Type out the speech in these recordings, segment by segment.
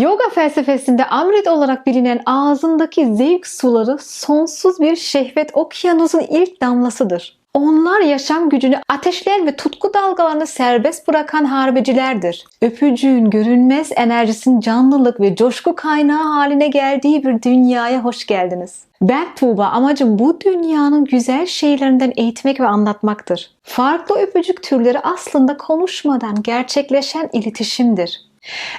Yoga felsefesinde amrit olarak bilinen ağzındaki zevk suları sonsuz bir şehvet okyanusun ilk damlasıdır. Onlar yaşam gücünü ateşleyen ve tutku dalgalarını serbest bırakan harbecilerdir. Öpücüğün görünmez enerjisinin canlılık ve coşku kaynağı haline geldiği bir dünyaya hoş geldiniz. Ben Tuğba amacım bu dünyanın güzel şeylerinden eğitmek ve anlatmaktır. Farklı öpücük türleri aslında konuşmadan gerçekleşen iletişimdir.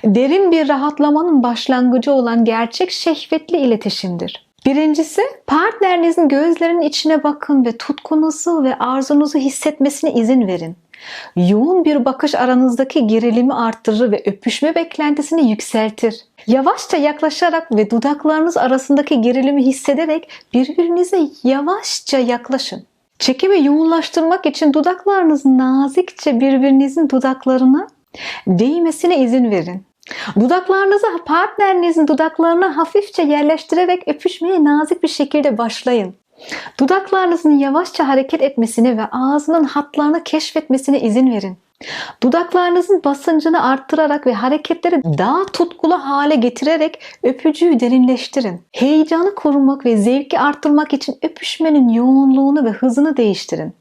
Derin bir rahatlamanın başlangıcı olan gerçek şehvetli iletişimdir. Birincisi, partnerinizin gözlerinin içine bakın ve tutkunuzu ve arzunuzu hissetmesine izin verin. Yoğun bir bakış aranızdaki gerilimi arttırır ve öpüşme beklentisini yükseltir. Yavaşça yaklaşarak ve dudaklarınız arasındaki gerilimi hissederek birbirinize yavaşça yaklaşın. Çekimi yoğunlaştırmak için dudaklarınızı nazikçe birbirinizin dudaklarına değmesine izin verin. Dudaklarınızı partnerinizin dudaklarına hafifçe yerleştirerek öpüşmeye nazik bir şekilde başlayın. Dudaklarınızın yavaşça hareket etmesine ve ağzının hatlarını keşfetmesine izin verin. Dudaklarınızın basıncını arttırarak ve hareketleri daha tutkulu hale getirerek öpücüğü derinleştirin. Heyecanı korumak ve zevki arttırmak için öpüşmenin yoğunluğunu ve hızını değiştirin.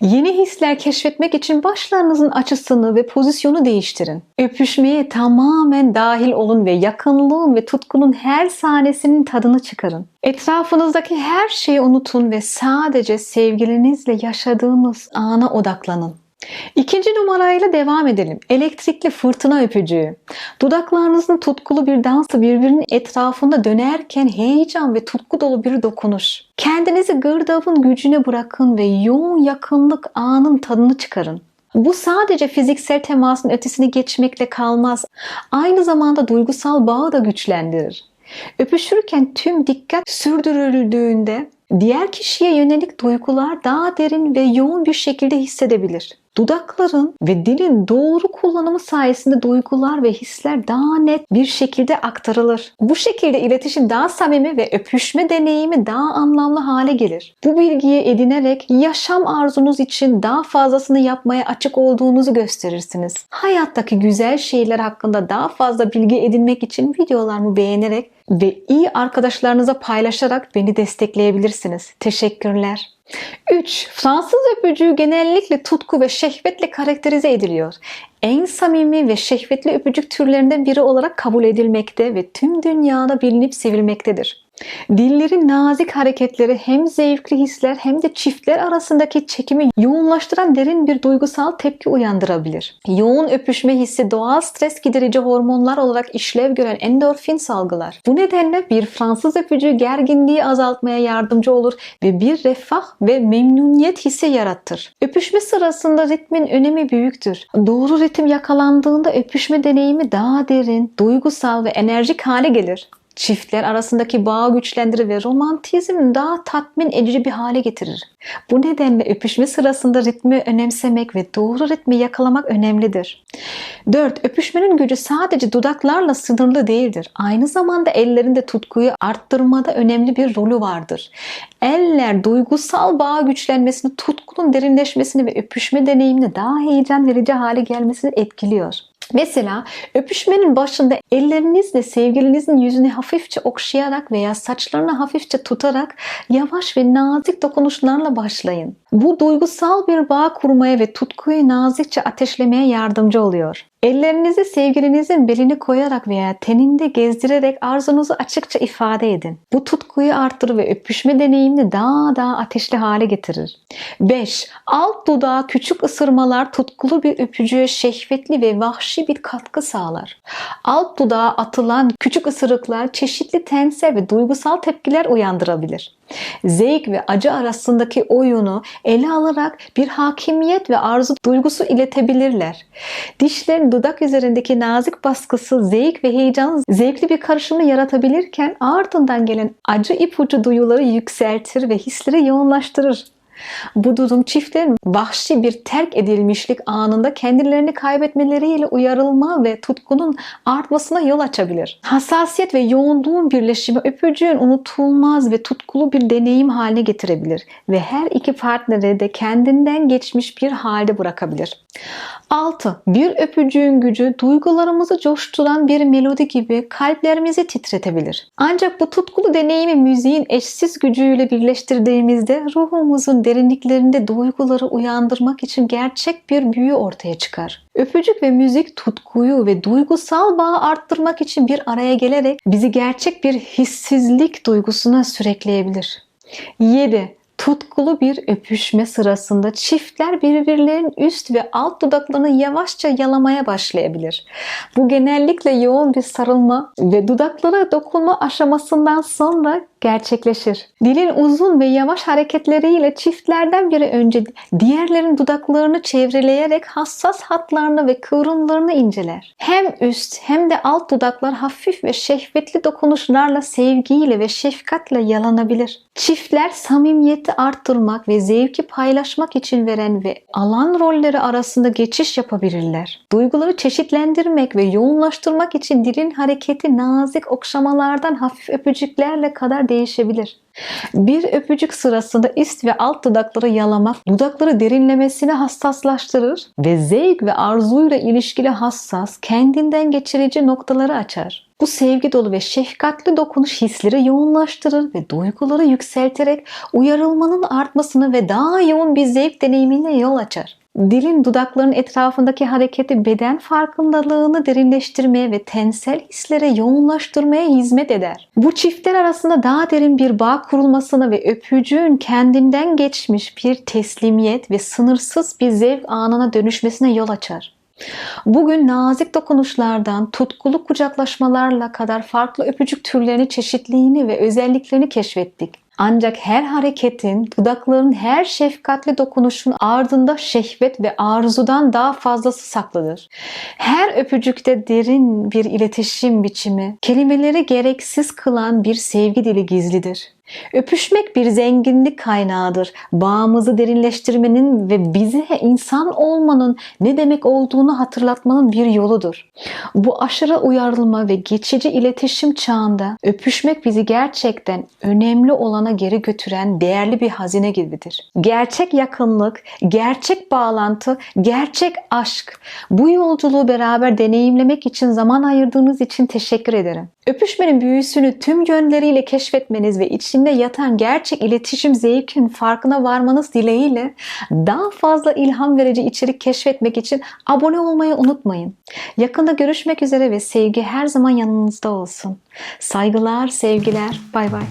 Yeni hisler keşfetmek için başlarınızın açısını ve pozisyonu değiştirin. Öpüşmeye tamamen dahil olun ve yakınlığın ve tutkunun her sahnesinin tadını çıkarın. Etrafınızdaki her şeyi unutun ve sadece sevgilinizle yaşadığınız ana odaklanın. İkinci numarayla devam edelim. Elektrikli fırtına öpücüğü. Dudaklarınızın tutkulu bir dansı birbirinin etrafında dönerken heyecan ve tutku dolu bir dokunuş. Kendinizi gırdabın gücüne bırakın ve yoğun yakınlık anın tadını çıkarın. Bu sadece fiziksel temasın ötesini geçmekle kalmaz. Aynı zamanda duygusal bağı da güçlendirir. Öpüşürken tüm dikkat sürdürüldüğünde diğer kişiye yönelik duygular daha derin ve yoğun bir şekilde hissedebilir. Dudakların ve dilin doğru kullanımı sayesinde duygular ve hisler daha net bir şekilde aktarılır. Bu şekilde iletişim daha samimi ve öpüşme deneyimi daha anlamlı hale gelir. Bu bilgiyi edinerek yaşam arzunuz için daha fazlasını yapmaya açık olduğunuzu gösterirsiniz. Hayattaki güzel şeyler hakkında daha fazla bilgi edinmek için videolarımı beğenerek ve iyi arkadaşlarınıza paylaşarak beni destekleyebilirsiniz. Teşekkürler. 3. Fransız öpücüğü genellikle tutku ve şehvetle karakterize ediliyor. En samimi ve şehvetli öpücük türlerinden biri olarak kabul edilmekte ve tüm dünyada bilinip sevilmektedir. Dillerin nazik hareketleri hem zevkli hisler hem de çiftler arasındaki çekimi yoğunlaştıran derin bir duygusal tepki uyandırabilir. Yoğun öpüşme hissi doğal stres giderici hormonlar olarak işlev gören endorfin salgılar. Bu nedenle bir Fransız öpücüğü gerginliği azaltmaya yardımcı olur ve bir refah ve memnuniyet hissi yarattır. Öpüşme sırasında ritmin önemi büyüktür. Doğru ritim yakalandığında öpüşme deneyimi daha derin, duygusal ve enerjik hale gelir çiftler arasındaki bağı güçlendirir ve romantizm daha tatmin edici bir hale getirir. Bu nedenle öpüşme sırasında ritmi önemsemek ve doğru ritmi yakalamak önemlidir. 4. Öpüşmenin gücü sadece dudaklarla sınırlı değildir. Aynı zamanda ellerinde tutkuyu arttırmada önemli bir rolü vardır. Eller duygusal bağ güçlenmesini, tutkunun derinleşmesini ve öpüşme deneyimini daha heyecan verici hale gelmesini etkiliyor. Mesela öpüşmenin başında ellerinizle sevgilinizin yüzünü hafifçe okşayarak veya saçlarını hafifçe tutarak yavaş ve nazik dokunuşlarla başlayın. Bu duygusal bir bağ kurmaya ve tutkuyu nazikçe ateşlemeye yardımcı oluyor. Ellerinizi sevgilinizin belini koyarak veya teninde gezdirerek arzunuzu açıkça ifade edin. Bu tutkuyu arttırır ve öpüşme deneyimini daha daha ateşli hale getirir. 5. Alt dudağa küçük ısırmalar tutkulu bir öpücüğe şehvetli ve vahşi bir katkı sağlar. Alt dudağa atılan küçük ısırıklar çeşitli tensel ve duygusal tepkiler uyandırabilir. Zevk ve acı arasındaki oyunu ele alarak bir hakimiyet ve arzu duygusu iletebilirler. Dişlerin dudak üzerindeki nazik baskısı zevk ve heyecanın zevkli bir karışımı yaratabilirken ardından gelen acı ipucu duyuları yükseltir ve hisleri yoğunlaştırır. Bu durum çiftlerin vahşi bir terk edilmişlik anında kendilerini kaybetmeleriyle uyarılma ve tutkunun artmasına yol açabilir. Hassasiyet ve yoğunluğun birleşimi öpücüğün unutulmaz ve tutkulu bir deneyim haline getirebilir ve her iki partneri de kendinden geçmiş bir halde bırakabilir. 6. Bir öpücüğün gücü duygularımızı coşturan bir melodi gibi kalplerimizi titretebilir. Ancak bu tutkulu deneyimi müziğin eşsiz gücüyle birleştirdiğimizde ruhumuzun derinliklerinde duyguları uyandırmak için gerçek bir büyü ortaya çıkar. Öpücük ve müzik tutkuyu ve duygusal bağı arttırmak için bir araya gelerek bizi gerçek bir hissizlik duygusuna sürekleyebilir. 7 tutkulu bir öpüşme sırasında çiftler birbirlerinin üst ve alt dudaklarını yavaşça yalamaya başlayabilir. Bu genellikle yoğun bir sarılma ve dudaklara dokunma aşamasından sonra gerçekleşir. Dilin uzun ve yavaş hareketleriyle çiftlerden biri önce diğerlerin dudaklarını çevreleyerek hassas hatlarını ve kıvrımlarını inceler. Hem üst hem de alt dudaklar hafif ve şehvetli dokunuşlarla sevgiyle ve şefkatle yalanabilir. Çiftler samimiyeti arttırmak ve zevki paylaşmak için veren ve alan rolleri arasında geçiş yapabilirler. Duyguları çeşitlendirmek ve yoğunlaştırmak için dilin hareketi nazik okşamalardan hafif öpücüklerle kadar değişebilir. Bir öpücük sırasında üst ve alt dudakları yalamak dudakları derinlemesine hassaslaştırır ve zevk ve arzuyla ilişkili hassas, kendinden geçirici noktaları açar. Bu sevgi dolu ve şefkatli dokunuş hisleri yoğunlaştırır ve duyguları yükselterek uyarılmanın artmasını ve daha yoğun bir zevk deneyimine yol açar. Dilin dudakların etrafındaki hareketi beden farkındalığını derinleştirmeye ve tensel hislere yoğunlaştırmaya hizmet eder. Bu çiftler arasında daha derin bir bağ kurulmasına ve öpücüğün kendinden geçmiş bir teslimiyet ve sınırsız bir zevk anına dönüşmesine yol açar. Bugün nazik dokunuşlardan tutkulu kucaklaşmalarla kadar farklı öpücük türlerini, çeşitliğini ve özelliklerini keşfettik. Ancak her hareketin, dudakların her şefkatli dokunuşun ardında şehvet ve arzudan daha fazlası saklıdır. Her öpücükte derin bir iletişim biçimi, kelimeleri gereksiz kılan bir sevgi dili gizlidir. Öpüşmek bir zenginlik kaynağıdır. Bağımızı derinleştirmenin ve bize insan olmanın ne demek olduğunu hatırlatmanın bir yoludur. Bu aşırı uyarılma ve geçici iletişim çağında öpüşmek bizi gerçekten önemli olana geri götüren değerli bir hazine gibidir. Gerçek yakınlık, gerçek bağlantı, gerçek aşk. Bu yolculuğu beraber deneyimlemek için zaman ayırdığınız için teşekkür ederim. Öpüşmenin büyüsünü tüm yönleriyle keşfetmeniz ve içinde yatan gerçek iletişim zevkinin farkına varmanız dileğiyle daha fazla ilham verici içerik keşfetmek için abone olmayı unutmayın. Yakında görüşmek üzere ve sevgi her zaman yanınızda olsun. Saygılar, sevgiler. Bay bay.